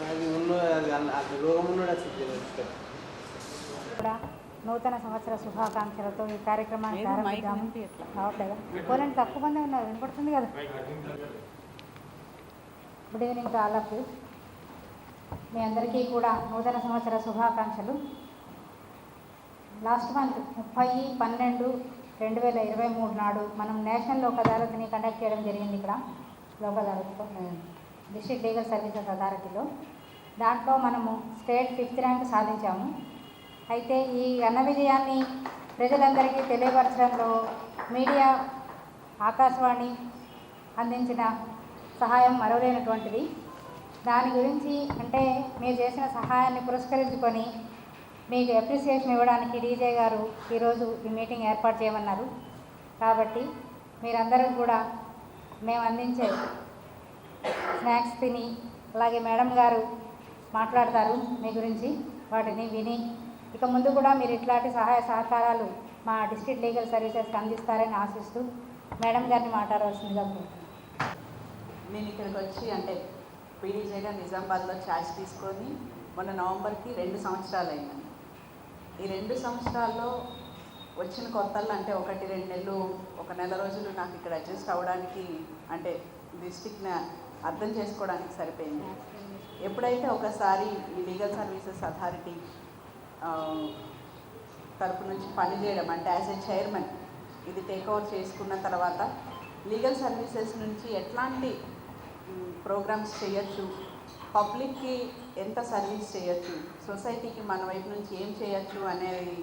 అది అది రోగం అసలు నూతన సంవత్సర శుభాకాంక్షలతో ఈ కార్యక్రమాన్ని ప్రారంభిద్దాము. రావట్లేదా? పోలండి తక్కువ మంది ఉన్నారు వినపడుతుంది కదా? Good evening to all of you మీ అందరికీ కూడా నూతన సంవత్సర శుభాకాంక్షలు. లాస్ట్ మంత్ ముప్పై పన్నెండు రెండు వేల ఇరవై మూడు నాడు మనం నేషనల్ లోక్ అదాలత్ని కండక్ట్ చేయడం జరిగింది ఇక్కడ. Lok Adalat district legal services అథారిటీలో. దాంట్లో మనము స్టేట్ ఫిఫ్త్ ర్యాంక్ సాధించాము. అయితే ఈ ఘన విజయాన్ని ప్రజలందరికీ తెలియపరచడంలో మీడియా ఆకాశవాణి అందించిన సహాయం మరవలేనటువంటిది. దాని గురించి అంటే మీరు చేసిన సహాయాన్ని పురస్కరించుకొని మీకు అప్రిసియేషన్ ఇవ్వడానికి డీజే గారు ఈరోజు ఈ మీటింగ్ ఏర్పాటు చేయమన్నారు. కాబట్టి మీరందరూ కూడా మేము అందించే స్నాక్స్ తిని అలాగే మేడం గారు మాట్లాడతారు మీ గురించి వాటిని విని. ఇక ముందు కూడా మీరు ఇట్లాంటి సహాయ సహకారాలు మా డిస్ట్రిక్ట్ లీగల్ సర్వీసెస్కి అందిస్తారని ఆశిస్తూ మేడం గారిని మాట్లాడవలసిందిగా కోరుతున్నాను నేను ఇక్కడికి వచ్చి అంటే పీడీజేగా నిజామాబాద్లో ఛార్జ్ తీసుకొని మొన్న నవంబర్కి రెండు సంవత్సరాలు అయింది ఈ రెండు సంవత్సరాల్లో వచ్చిన కొత్తల్లో అంటే ఒకటి రెండు నెలలు ఒక నెల రోజులు నాకు ఇక్కడ అడ్జస్ట్ అవ్వడానికి అంటే డిస్ట్రిక్ట్ అర్థం చేసుకోవడానికి సరిపోయింది. ఎప్పుడైతే ఒకసారి ఈ లీగల్ సర్వీసెస్ అథారిటీ తరపు నుంచి పనిచేయడం అంటే యాజ్ ఎ చైర్మన్ ఇది టేక్ ఓవర్ చేసుకున్న తర్వాత లీగల్ సర్వీసెస్ నుంచి ఎట్లాంటి ప్రోగ్రామ్స్ చేయొచ్చు? పబ్లిక్కి ఎంత సర్వీస్ చేయొచ్చు? సొసైటీకి మన వైపు నుంచి ఏం చేయొచ్చు అనేది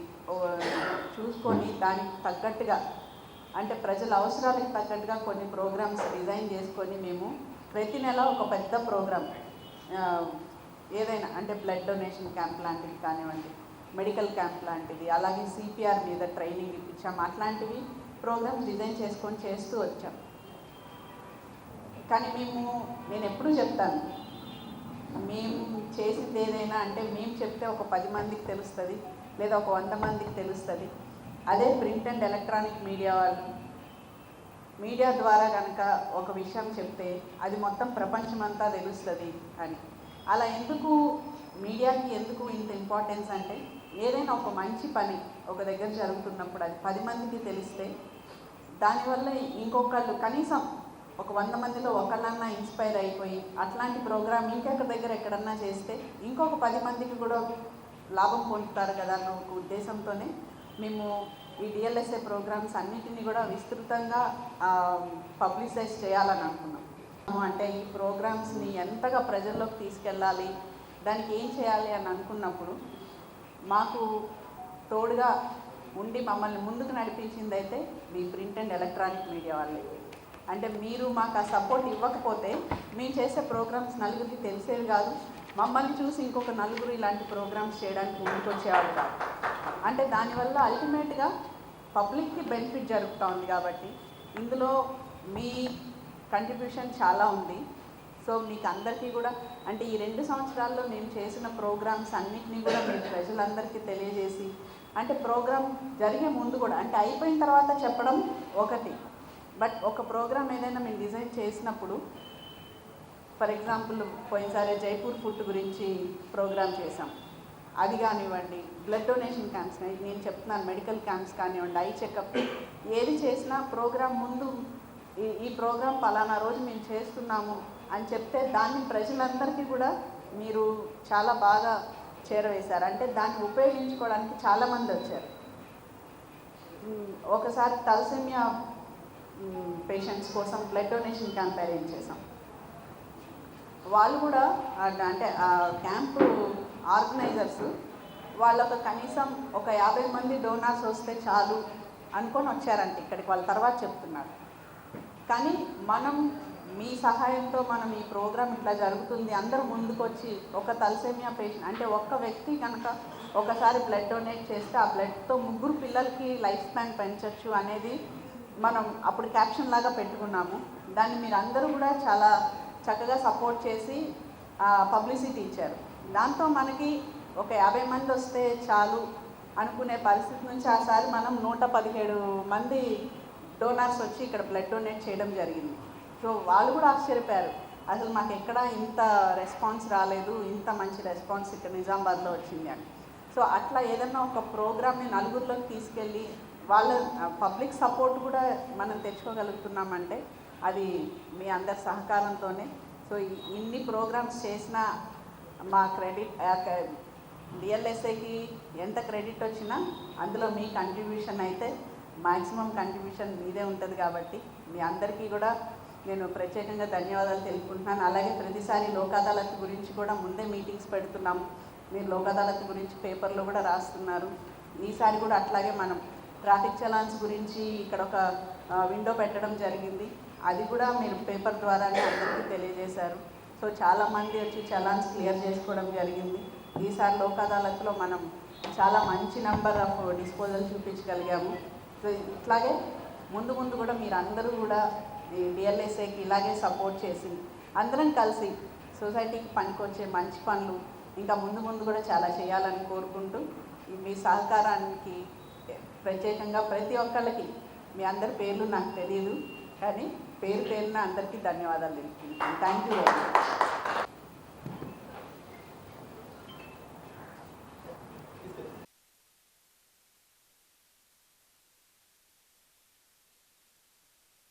చూసుకొని దానికి తగ్గట్టుగా అంటే ప్రజల అవసరాలకు తగ్గట్టుగా కొన్ని ప్రోగ్రామ్స్ డిజైన్ చేసుకొని మేము ప్రతి నెల ఒక పెద్ద ప్రోగ్రామ్ ఏదైనా అంటే బ్లడ్ డొనేషన్ క్యాంప్ లాంటివి కానివ్వండి మెడికల్ క్యాంప్ లాంటిది అలాగే సిపిఆర్ మీద ట్రైనింగ్ ఇప్పించాం. అట్లాంటివి ప్రోగ్రామ్స్ డిజైన్ చేసుకొని చేస్తూ వచ్చాం. కానీ మేము నేను ఎప్పుడూ చెప్తాను మేము చేసింది ఏదైనా అంటే మేము చెప్తే ఒక పది మందికి తెలుస్తుంది లేదా ఒక వంద మందికి తెలుస్తుంది. అదే ప్రింట్ అండ్ ఎలక్ట్రానిక్ మీడియా వాళ్ళు మీడియా ద్వారా కనుక ఒక విషయం చెప్తే అది మొత్తం ప్రపంచమంతా తెలుస్తుంది అని. అలా ఎందుకు మీడియాకి ఎందుకు ఇంత ఇంపార్టెన్స్ అంటే ఏదైనా ఒక మంచి పని ఒక దగ్గర జరుగుతున్నప్పుడు అది పది మందికి తెలిస్తే దానివల్ల ఇంకొకళ్ళు కనీసం ఒక వంద మందిలో ఒకళ్ళన్నా ఇన్స్పైర్ అయిపోయి అట్లాంటి ప్రోగ్రామ్ ఇంకొక దగ్గర ఎక్కడన్నా చేస్తే ఇంకొక పది మందికి కూడా లాభం పొందుతారు కదా అన్న ఒక ఉద్దేశంతోనే మేము ఈ డిఎల్ఎస్ఏ ప్రోగ్రామ్స్ అన్నిటినీ కూడా విస్తృతంగా పబ్లిసైజ్ చేయాలని అనుకున్నాం. అంటే ఈ ప్రోగ్రామ్స్ని ఎంతగా ప్రజల్లోకి తీసుకెళ్ళాలి దానికి ఏం చేయాలి అని అనుకున్నప్పుడు మాకు తోడుగా ఉండి మమ్మల్ని ముందుకు నడిపించింది అయితే మీ ప్రింట్ అండ్ ఎలక్ట్రానిక్ మీడియా వాళ్ళే. అంటే మీరు మాకు ఆ సపోర్ట్ ఇవ్వకపోతే మేము చేసే ప్రోగ్రామ్స్ నలుగురికి తెలిసేవి కాదు. మమ్మల్ని చూసి ఇంకొక నలుగురు ఇలాంటి ప్రోగ్రామ్స్ చేయడానికి ముందుకు వచ్చేవాళ్ళు కాదు. అంటే దానివల్ల అల్టిమేట్గా పబ్లిక్కి బెనిఫిట్ జరుగుతూ ఉంది కాబట్టి ఇందులో మీ కంట్రిబ్యూషన్ చాలా ఉంది. సో మీకు అందరికీ కూడా అంటే ఈ రెండు సంవత్సరాల్లో మేము చేసిన ప్రోగ్రామ్స్ అన్నింటినీ కూడా మేము ప్రజలందరికీ తెలియజేసి అంటే ప్రోగ్రామ్ జరిగే ముందు కూడా అంటే అయిపోయిన తర్వాత చెప్పడం ఒకటి. బట్ ఒక ప్రోగ్రామ్ ఏదైనా మేము డిజైన్ చేసినప్పుడు ఫర్ ఎగ్జాంపుల్ పోయినసారి జైపూర్ ఫుడ్ గురించి ప్రోగ్రామ్ చేసాం అది కానివ్వండి బ్లడ్ డొనేషన్ క్యాంప్స్ నేను చెప్తున్నాను మెడికల్ క్యాంప్స్ కానివ్వండి ఐ చెకప్ ఏది చేసినా ప్రోగ్రామ్ ముందు ఈ ఈ ప్రోగ్రామ్ పలానా రోజు మేము చేస్తున్నాము అని చెప్తే దాన్ని ప్రజలందరికీ కూడా మీరు చాలా బాగా చేరవేశారు. అంటే దాన్ని ఉపయోగించుకోవడానికి చాలామంది వచ్చారు. ఒకసారి తలసేమియా పేషెంట్స్ కోసం బ్లడ్ డొనేషన్ క్యాంప్ అరేంజ్ చేసాం వాళ్ళు కూడా అంటే క్యాంపు ఆర్గనైజర్స్ వాళ్ళొక కనీసం ఒక యాభై మంది డోనార్స్ వస్తే చాలు అనుకొని వచ్చారంట ఇక్కడికి వాళ్ళ తర్వాత చెప్తున్నారు. కానీ మనం మీ సహాయంతో మనం ఈ ప్రోగ్రాం ఇట్లా జరుగుతుంది అందరూ ముందుకొచ్చి ఒక తలసేమియా పేషెంట్ అంటే ఒక్క వ్యక్తి కనుక ఒకసారి బ్లడ్ డొనేట్ చేస్తే ఆ బ్లడ్తో ముగ్గురు పిల్లలకి లైఫ్ స్పాన్ పెంచవచ్చు అనేది మనం అప్పుడు క్యాప్షన్ లాగా పెట్టుకున్నాము. దాన్ని మీరు అందరూ కూడా చాలా చక్కగా సపోర్ట్ చేసి పబ్లిసిటీ ఇచ్చారు. దాంతో మనకి ఒక యాభై మంది వస్తే చాలు అనుకునే పరిస్థితి నుంచి ఆసారి మనం నూట పదిహేడు మంది డోనర్స్ వచ్చి ఇక్కడ బ్లడ్ డొనేట్ చేయడం జరిగింది. సో వాళ్ళు కూడా ఆశ్చర్యపోయారు. అసలు మాకు ఎక్కడ ఇంత రెస్పాన్స్ రాలేదు ఇంత మంచి రెస్పాన్స్ ఇక్కడ నిజామాబాద్లో వచ్చింది అని. సో అట్లా ఏదన్నా ఒక ప్రోగ్రామ్ని నలుగురిలోకి తీసుకెళ్ళి వాళ్ళ పబ్లిక్ సపోర్ట్ కూడా మనం తెచ్చుకోగలుగుతున్నామంటే అది మీ అందరి సహకారంతోనే. సో ఇన్ని ప్రోగ్రామ్స్ చేసిన మా క్రెడిట్ డిఎల్ఎస్ఏకి ఎంత క్రెడిట్ వచ్చినా అందులో మీ కంట్రిబ్యూషన్ అయితే మ్యాక్సిమం కంట్రిబ్యూషన్ మీదే ఉంటుంది కాబట్టి మీ అందరికీ కూడా నేను ప్రత్యేకంగా ధన్యవాదాలు తెలుపుకుంటున్నాను. అలాగే ప్రతిసారి లోక్ అదాలత్ గురించి కూడా ముందే మీటింగ్స్ పెడుతున్నాం. మీరు లోక్ అదాలత్ గురించి పేపర్లో కూడా రాస్తున్నారు. ఈసారి కూడా అట్లాగే మనం ట్రాఫిక్ చలాన్స్ గురించి ఇక్కడ ఒక విండో పెట్టడం జరిగింది. అది కూడా మీరు పేపర్ ద్వారానే అందరికీ తెలియజేశారు. సో చాలామంది వచ్చి చలాన్స్ క్లియర్ చేసుకోవడం జరిగింది. ఈసారి లోక్ అదాలత్లో మనం చాలా మంచి నెంబర్ ఆఫ్ డిస్పోజల్ చూపించగలిగాము. సో ఇట్లాగే ముందు ముందు కూడా మీరు అందరూ కూడా డిఎల్ఎస్ఏకి ఇలాగే సపోర్ట్ చేసి అందరం కలిసి సొసైటీకి పనికొచ్చే మంచి పనులు ఇంకా ముందు ముందు కూడా చాలా చేయాలని కోరుకుంటూ మీ సహకారానికి ప్రత్యేకంగా ప్రతి ఒక్కళ్ళకి మీ అందరి పేర్లు నాకు తెలియదు కానీ పేరు పేరున అందరికీ ధన్యవాదాలు తెలుపుకుంటాను థ్యాంక్ యూ వెరీ మచ్